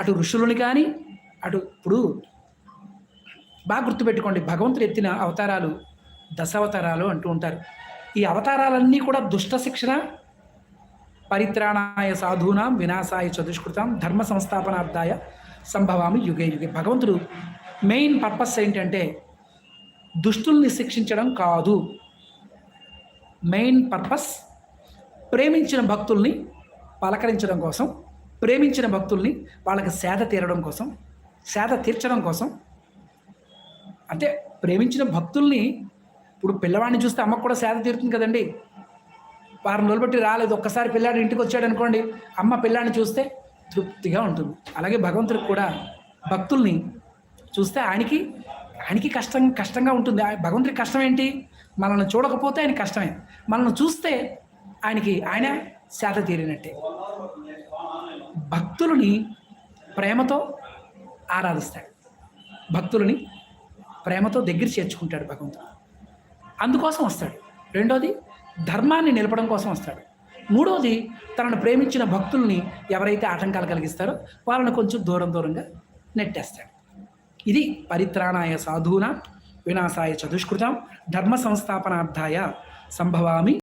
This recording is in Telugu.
అటు ఋషులను కానీ అటు ఇప్పుడు బాగా గుర్తుపెట్టుకోండి భగవంతుడు ఎత్తిన అవతారాలు దశావతారాలు అంటూ ఉంటారు. ఈ అవతారాలన్నీ కూడా దుష్ట శిక్షణ పరిత్రాణాయ సాధూనాం వినాశాయ చతుష్కృతం ధర్మ సంస్థాపనార్థాయ సంభవామి యుగే యుగే. భగవంతుడు మెయిన్ పర్పస్ ఏంటంటే దుష్టుల్ని శిక్షించడం కాదు. మెయిన్ పర్పస్ ప్రేమించిన భక్తుల్ని పలకరించడం కోసం ప్రేమించిన భక్తుల్ని వాళ్ళకి సేద తీరడం కోసం సేద తీర్చడం కోసం. అంటే ప్రేమించిన భక్తుల్ని ఇప్పుడు పిల్లవాడిని చూస్తే అమ్మకు కూడా సేద తీరుతుంది కదండి. వారం రోజులు బట్టి రాలేదు. ఒక్కసారి పిల్లాడు ఇంటికి వచ్చాడు అనుకోండి అమ్మ పిల్లాడిని చూస్తే తృప్తిగా ఉంటుంది. అలాగే భగవంతుడికి కూడా భక్తుల్ని చూస్తే ఆయనకి ఆయనకి కష్టం కష్టంగా ఉంటుంది. ఆ భగవంతుడికి కష్టం ఏంటి? మనల్ని చూడకపోతే ఆయన కష్టమే. మనల్ని చూస్తే ఆయనకి ఆయన శాత తీరినట్టే. భక్తులని ప్రేమతో ఆరాధిస్తాడు. భక్తులని ప్రేమతో దగ్గర చేర్చుకుంటాడు భగవంతుడు. అందుకోసం వస్తాడు. రెండోది ధర్మాన్ని నిలపడం కోసం వస్తాడు. మూడోది తనను ప్రేమించిన భక్తుల్ని ఎవరైతే ఆటంకాలు కలిగిస్తారో వాళ్ళని కొంచెం దూరం దూరంగా నెట్టేస్తాడు. ఇది పరిత్రాణాయ సాధూనా వినాశాయ చతుష్కృతం ధర్మ సంస్థాపనార్థాయ సంభవామి